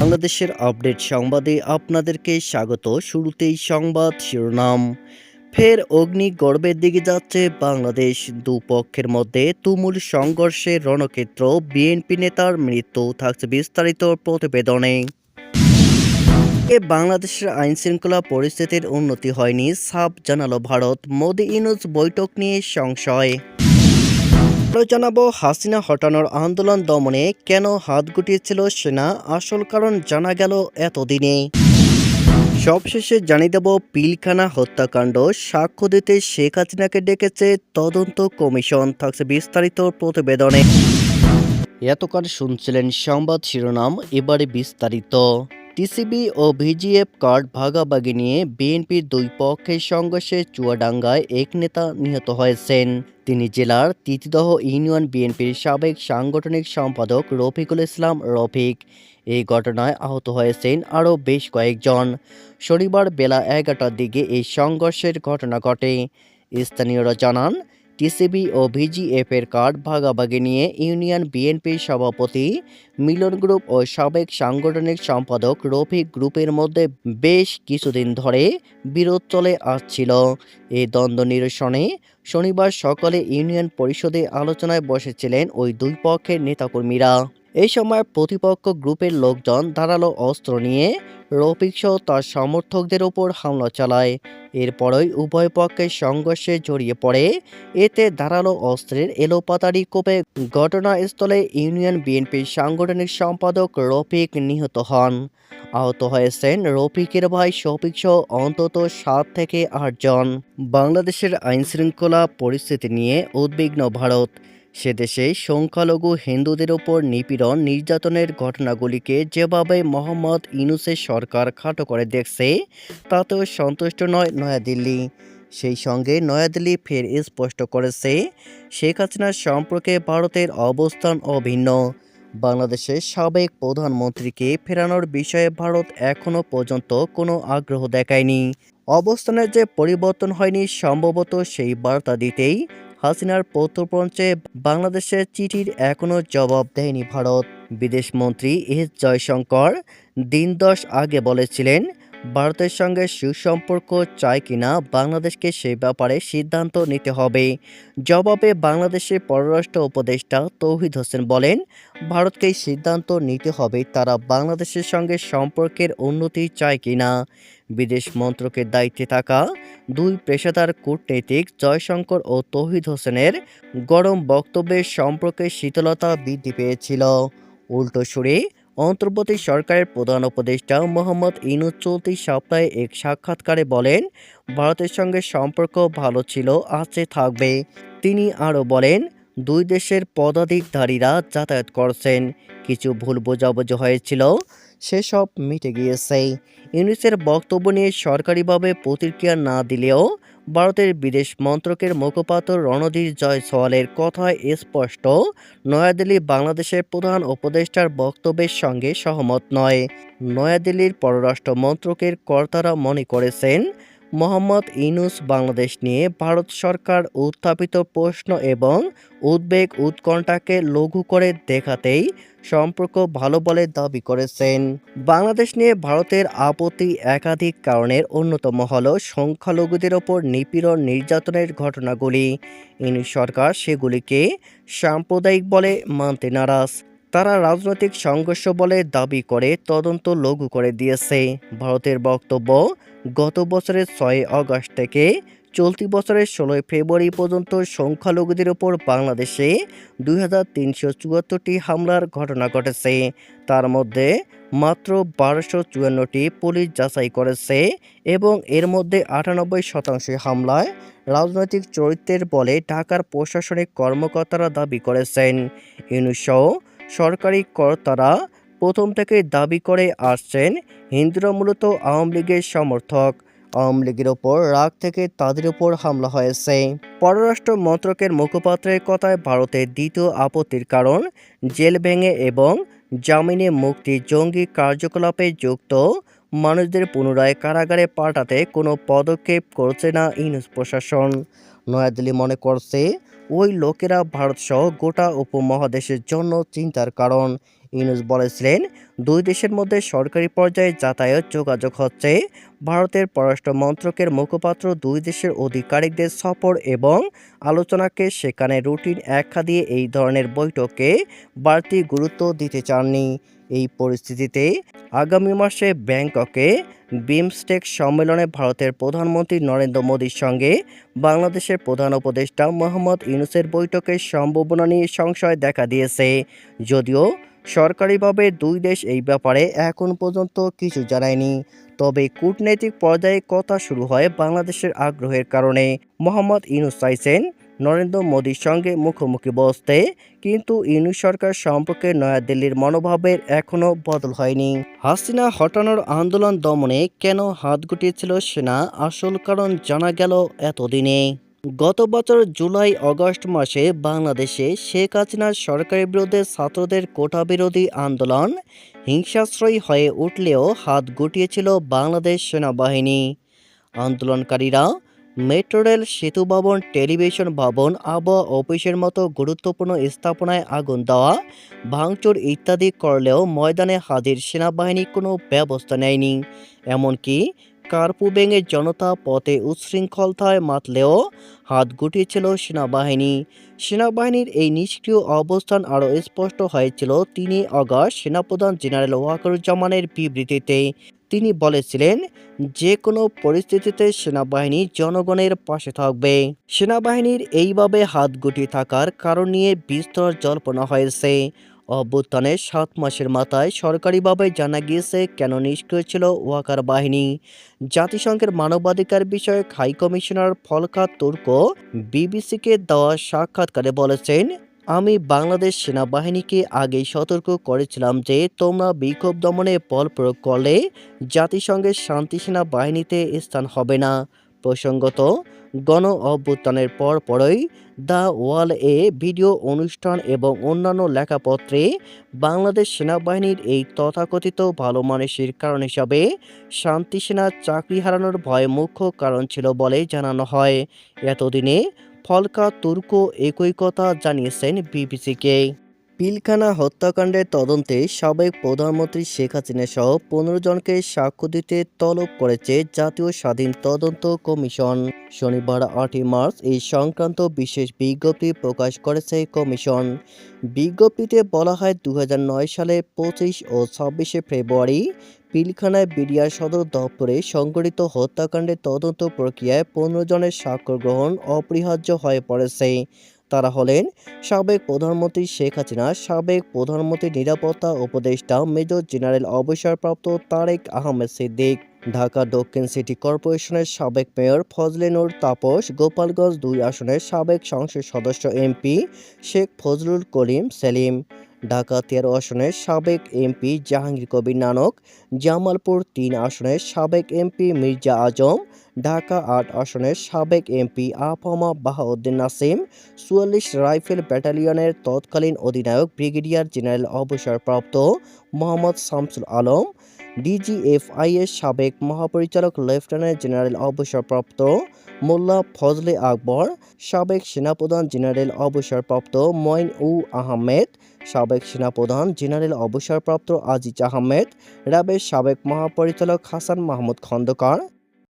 বাংলাদেশের আপডেট সংবাদে আপনাদেরকে স্বাগত। শুরুতেই সংবাদ শিরোনাম। ফের অগ্নিগর্ভের দিকে যাচ্ছে বাংলাদেশ। দুপক্ষের মধ্যে তুমুল সংঘর্ষে রণক্ষেত্র। বিএনপি নেতার মৃত্যু থাকছে বিস্তারিত প্রতিবেদনে। এ বাংলাদেশের আইন শৃঙ্খলা পরিস্থিতির উন্নতি হয়নি সাব জানালো ভারত। মোদি ইনুজ বৈঠক নিয়ে সংশয়। জানাব হাসিনা হটানোর আন্দোলন দমনে কেন হাত গুটিয়েছিল সেনা? আসল কারণ জানা গেল এতদিনে। সবশেষে জানিয়ে দেব পিলখানা হত্যাকাণ্ড। সাক্ষ্য দিতে শেখ হাসিনাকে ডেকেছে তদন্ত কমিশন। থাকছে বিস্তারিত প্রতিবেদনে। এতকাল শুনছিলেন সংবাদ শিরোনাম, এবারে বিস্তারিত। টিসিবি ও ভিজিএফ কার্ড ভাগাভাগি নিয়ে বিএনপির দুই পক্ষের সংঘর্ষে চুয়াডাঙ্গায় এক নেতা নিহত হয়েছেন। তিনি জেলার তিতিদহ ইউনিয়ন বিএনপির সাবেক সাংগঠনিক সম্পাদক রফিকুল ইসলাম রফিক। এই ঘটনায় আহত হয়েছেন আরও বেশ কয়েকজন। শনিবার বেলা এগারোটার দিকে এই সংঘর্ষের ঘটনা ঘটে। স্থানীয়রা জানান টিসিবি ও ভিজিএফের কার্ড ভাগাভাগি নিয়ে ইউনিয়ন বিএনপির সভাপতি, মিলন গ্রুপ ও সাবেক সাংগঠনিক সম্পাদক রফিক গ্রুপের মধ্যে বেশ কিছুদিন ধরে বিরোধ চলে আসছিল। এই দ্বন্দ্ব নিরসনে শনিবার সকালে ইউনিয়ন পরিষদে আলোচনায় বসেছিলেন ওই দুই পক্ষের নেতাকর্মীরা। এই সময় প্রতিপক্ষ গ্রুপের লোকজন ধারালো অস্ত্র নিয়ে রফিক সহ তার সমর্থকদের ওপর হামলা চালায়। এরপরই উভয় পক্ষের সংঘর্ষে জড়িয়ে পড়ে। এতে ধারালো অস্ত্রের এলোপাতাড়ি কোপে ঘটনাস্থলে ইউনিয়ন বিএনপির সাংগঠনিক সম্পাদক রফিক নিহত হন। আহত হয়েছেন রফিকের ভাই শফিক সহ অন্তত সাত থেকে আটজন। বাংলাদেশের আইনশৃঙ্খলা পরিস্থিতি নিয়ে উদ্বিগ্ন ভারত। সে দেশে সংখ্যালঘু হিন্দুদের ওপর নিপীড়ন নির্যাতনের ঘটনাগুলিকে যেভাবে মোহাম্মদ ইনুসের সরকার খাটো করে দেখছে, তাতেও সন্তুষ্ট নয় নয়াদিল্লি। সেই সঙ্গে নয়াদিল্লি ফের স্পষ্ট করেছে, শেখ হাসিনার সম্পর্কে ভারতের অবস্থান অভিন্ন। বাংলাদেশের সাবেক প্রধানমন্ত্রীকে ফেরানোর বিষয়ে ভারত এখনও পর্যন্ত কোনো আগ্রহ দেখায়নি। অবস্থানের যে পরিবর্তন হয়নি, সম্ভবত সেই বার্তা দিতেই হাসিনার পৌত্রপঞ্চে বাংলাদেশের চিঠির এখনও জবাব দেয়নি ভারত। বিদেশমন্ত্রী এস জয়শঙ্কর দিন দশ আগে বলেছিলেন ভারতের সঙ্গে সুসম্পর্ক চায় কিনা বাংলাদেশকে সে ব্যাপারে সিদ্ধান্ত নিতে হবে। জবাবে বাংলাদেশের পররাষ্ট্র উপদেষ্টা তৌহিদ হোসেন বলেন, ভারতকে সিদ্ধান্ত নিতে হবে তারা বাংলাদেশের সঙ্গে সম্পর্কের উন্নতি চায় কিনা। বিদেশ মন্ত্রকের দায়িত্বে থাকা দুই পেশাদার কূটনীতিক জয়শঙ্কর ও তৌহিদ হোসেনের গরম বক্তব্যের সম্পর্কে শীতলতা বৃদ্ধি পেয়েছিল। উল্টো সুরে অন্তর্বর্তী সরকারের প্রধান উপদেষ্টা মোহাম্মদ ইনুজ চলতি সপ্তাহে এক সাক্ষাৎকারে বলেন, ভারতের সঙ্গে সম্পর্ক ভালো ছিল, আছে, থাকবে। তিনি আরও বলেন, দুই দেশের পদাধিকধারীরা যাতায়াত করছেন। কিছু ভুল বোঝাবুঝি হয়েছিল। সেসব মিটে গিয়েছে। ইউনিসের বক্তব্য নিয়ে সরকারিভাবে প্রতিক্রিয়া না দিলেও ভারতের বিদেশ মন্ত্রকের মুখপাত্র রণধীর জয় জয়সওয়ালের কথায় স্পষ্ট, নয়াদিল্লি বাংলাদেশের প্রধান উপদেষ্টার বক্তব্যের সঙ্গে সহমত নয়। নয়াদিল্লির পররাষ্ট্র মন্ত্রকের কর্তারা মনে করেছেন মোহাম্মদ ইনুস বাংলাদেশ নিয়ে ভারত সরকার উত্থাপিত প্রশ্ন এবং উদ্বেগ উৎকণ্ঠাকে লঘু করে দেখাতেই সম্পর্ক ভালো বলে দাবি করেছেন। বাংলাদেশ নিয়ে ভারতের আপত্তি একাধিক কারণের অন্যতম হল সংখ্যালঘুদের ওপর নিপীড়ন নির্যাতনের ঘটনাগুলি। ইনি সরকার সেগুলিকে সাম্প্রদায়িক বলে মানতে নারাজ। তারা রাজনৈতিক সংঘর্ষ বলে দাবি করে, তদন্ত লঘু করে দিয়েছে। ভারতের বক্তব্য, গত বছরের ছয় আগস্ট থেকে চলতি বছরের ষোলোই ফেব্রুয়ারি পর্যন্ত সংখ্যালঘুদের ওপর বাংলাদেশে দুই হামলার ঘটনা ঘটেছে। তার মধ্যে মাত্র বারোশো চুয়ান্নটি পুলিশ যাচাই করেছে এবং এর মধ্যে আটানব্বই শতাংশ হামলায় রাজনৈতিক চরিত্রের বলে ঢাকার প্রশাসনিক কর্মকর্তারা দাবি করেছেন। ইউনুসহ সরকারি কর্তারা প্রথম থেকে দাবি করে আসছেন হিন্দুরা মূলত আওয়ামী লীগের সমর্থক। আওয়ামী লীগের ওপর রাগ থেকে তাদের উপর হামলা হয়েছে। পররাষ্ট্র মন্ত্রকের মুখপাত্রের কথায় ভারতের দ্বিতীয় আপত্তির কারণ জেল ভেঙে এবং জামিনে মুক্তি জঙ্গি কার্যকলাপে যুক্ত মানুষদের পুনরায় কারাগারে পাঠাতে কোনো পদক্ষেপ করছে না ইউনুস প্রশাসন। নয়াদিল্লি মনে করছে ওই লোকেরা ভারতসহ গোটা উপমহাদেশের জন্য চিন্তার কারণ। ইউনুস বলেছিলেন, দুই দেশের মধ্যে সরকারি পর্যায়ে যাতায়াত যোগাযোগ হচ্ছে। ভারতের পররাষ্ট্র মন্ত্রকের মুখপাত্র দুই দেশের আধিকারিকদের সফর এবং আলোচনাকে সেখানে রুটিন একখা দিয়ে এই ধরনের বৈঠকে বাড়তি গুরুত্ব দিতে চাননি। এই পরিস্থিতিতে আগামী মাসে ব্যাংককে বিমস্টেক সম্মেলনে ভারতের প্রধানমন্ত্রী নরেন্দ্র মোদীর সঙ্গে বাংলাদেশের প্রধান উপদেষ্টা মোহাম্মদ ইউনুসের বৈঠকের সম্ভাবনা নিয়ে সংশয় দেখা দিয়েছে। যদিও সরকারিভাবে দুই দেশ এই ব্যাপারে এখন পর্যন্ত কিছু জানায়নি। তবে কূটনৈতিক পর্যায়ে কথা শুরু হয় বাংলাদেশের আগ্রহের কারণে। মোহাম্মদ ইউনুস চাইছেন নরেন্দ্র মোদীর সঙ্গে মুখোমুখি বসতে, কিন্তু ইউনুস সরকার সম্পর্কে নয়াদিল্লির মনোভাবের এখনও বদল হয়নি। হাসিনা হটানোর আন্দোলন দমনে কেন হাত গুটিয়েছিল সেনা, আসল কারণ জানা গেল এতদিনে। গত বছর জুলাই আগস্ট মাসে বাংলাদেশে শেখ হাসিনার সরকারের বিরুদ্ধে ছাত্রদের কোটা বিরোধী আন্দোলন হিংসাশ্রয়ী হয়ে উঠলেও হাত গুটিয়েছিল বাংলাদেশ সেনাবাহিনী। আন্দোলনকারীরা মেট্রো রেল সেতু ভবন, টেলিভিশন ভবন, আবহাওয়া অফিসের মতো গুরুত্বপূর্ণ স্থাপনায় আগুন দেওয়া, ভাঙচুর ইত্যাদি করলেও ময়দানে হাজির সেনাবাহিনী কোনো ব্যবস্থা নেয়নি। এমনকি কার্পু ভেঙে জনতা পথে উচ্ছৃঙ্খলতায় মাতলেও হাত গুটিয়েছিল সেনাবাহিনী। সেনাবাহিনীর এই নিষ্ক্রিয় অবস্থান আরও স্পষ্ট হয়েছিল তিনি অগাস্ট সেনাপ্রধান জেনারেল ওয়াকারুজ্জামানের বিবৃতিতে। তিনি বলেছিলেন যে কোনো পরিস্থিতিতে সেনাবাহিনী জনগণের পাশে থাকবে। সেনাবাহিনীর এইভাবে হাত গুটি থাকার কারণ নিয়ে বিস্তর জল্পনা হয়েছে। অভ্যুত্থানের সাত মাসের মাথায় সরকারিভাবে জানা গিয়েছে কেন নিষ্ক্রিয় ছিল ওয়াকার বাহিনী। জাতিসংঘের মানবাধিকার বিষয়ক হাই কমিশনার ফলকা তুর্ক বিবিসিকে দেওয়া সাক্ষাৎকারে বলেছেন আমি বাংলাদেশ সেনাবাহিনীকে আগেই সতর্ক করেছিলাম যে তোমরা বিক্ষোভ দমনে বল প্রয়োগ করলে জাতিসংঘের শান্তি সেনা বাহিনীতে স্থান হবে না। প্রসঙ্গত, গণ অভ্যুত্থানের পর পরই দ্য ওয়াল এ ভিডিও অনুষ্ঠান এবং অন্যান্য লেখাপত্রে বাংলাদেশ সেনাবাহিনীর এই তথাকথিত ভালো মানুষের কারণ হিসাবে শান্তি সেনার চাকরি হারানোর ভয় মুখ্য কারণ ছিল বলে জানানো হয়। এতদিনে ফলকা তুর্ক একই কথা জানিয়েছেন বিবিসিকে। পিলখানা হত্যাকাণ্ডের তদন্তে সাবেক প্রধানমন্ত্রী শেখ হাসিনা সহ পনেরো জনকে সাক্ষ্য দিতে তলব করেছে জাতীয় স্বাধীন তদন্ত কমিশন। শনিবার আটই মার্চ এই সংক্রান্ত বিশেষ বিজ্ঞপ্তি প্রকাশ করেছে কমিশন। বিজ্ঞপ্তিতে বলা হয় দু হাজার নয় সালে পঁচিশ ও ছাব্বিশে ফেব্রুয়ারি পিলখানায় বিডিআর সদর দপ্তরে সংঘটিত হত্যাকাণ্ডের তদন্ত প্রক্রিয়ায় পনেরো জনের স্বাক্ষর গ্রহণ অপরিহার্য হয়ে পড়েছে। তারা হলেন সাবেক প্রধানমন্ত্রী শেখ হাসিনা, সাবেক প্রধানমন্ত্রীর নিরাপত্তা উপদেষ্টা মেজর জেনারেল অবসরপ্রাপ্ত তারেক আহমেদ সিদ্দিক, ঢাকা দক্ষিণ সিটি কর্পোরেশনের সাবেক মেয়র ফজলে নূর তাপস, গোপালগঞ্জ দুই আসনের সাবেক সংসদ সদস্য এমপি শেখ ফজলুল করিম সেলিম, ঢাকা তেরো আসনের সাবেক এমপি জাহাঙ্গীর কবির নানক, জামালপুর তিন আসনের সাবেক এমপি মির্জা আজম ঢাকা আট আসনের সাবেক এমপি আফামা বাহাউদ্দিন নাসিম, চুয়াল্লিশ রাইফেল ব্যাটালিয়নের তৎকালীন অধিনায়ক ব্রিগেডিয়ার জেনারেল অবসরপ্রাপ্ত মোহাম্মদ শামসুল আলম, ডিজিএফআইয়ের সাবেক মহাপরিচালক লেফটেন্যান্ট জেনারেল অবসরপ্রাপ্ত মোল্লা ফজলে আকবর, সাবেক সেনাপ্রধান জেনারেল অবসরপ্রাপ্ত মঈন উ আহমেদ, সাবেক সেনাপ্রধান জেনারেল অবসরপ্রাপ্ত আজিজ আহমেদ র্যাবের সাবেক মহাপরিচালক হাসান মাহমুদ খন্দকার